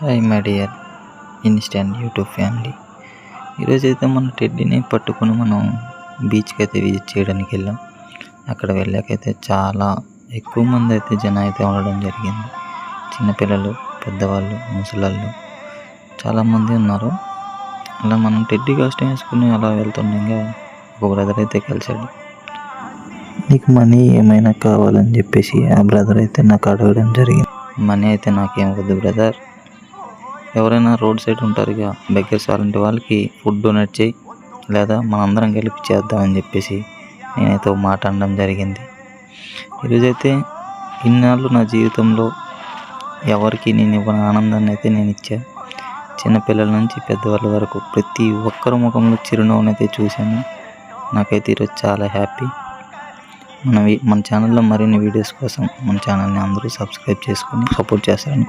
Hi my dear instant YouTube family ఈరోజు అయితే మన టెడ్డీని పట్టుకొని మనం బీచ్కి అయితే విజిట్ చేయడానికి వెళ్ళాం. అక్కడ వెళ్ళాకైతే చాలా ఎక్కువ మంది అయితే జనం అయితే ఉండడం జరిగింది. చిన్నపిల్లలు పెద్దవాళ్ళు ముసలాళ్ళు చాలామంది ఉన్నారు. అలా మనం టెడ్డీ కాస్ట్యూమ్ వేసుకుని అలా వెళ్తుండగా ఒక బ్రదర్ అయితే కలిశాడు. నీకు మనీ ఏమైనా కావాలని చెప్పేసి ఆ బ్రదర్ అయితే నాకు అడగడం జరిగింది. మనీ అయితే నాకేం వద్దు బ్రదర్ ఎవరైనా రోడ్ సైడ్ ఉంటారు ఇక బెగ్గర్స్ అలాంటి వాళ్ళకి ఫుడ్ డొనేట్ చేయి లేదా మనందరం కలిపి చేద్దామని చెప్పేసి నేనైతే మాట అనడం జరిగింది. ఈరోజైతే ఇన్నాళ్ళు నా జీవితంలో ఎవరికి నేను ఇవ్వని ఆనందాన్ని అయితే నేను ఇచ్చా. చిన్నపిల్లల నుంచి పెద్దవాళ్ళ వరకు ప్రతి ఒక్కరి ముఖంలో చిరునవ్వునైతే చూశాను. నాకైతే ఈరోజు చాలా హ్యాపీ. మన మన ఛానల్లో మరిన్ని వీడియోస్ కోసం మన ఛానల్ని అందరూ సబ్స్క్రైబ్ చేసుకొని సపోర్ట్ చేస్తారని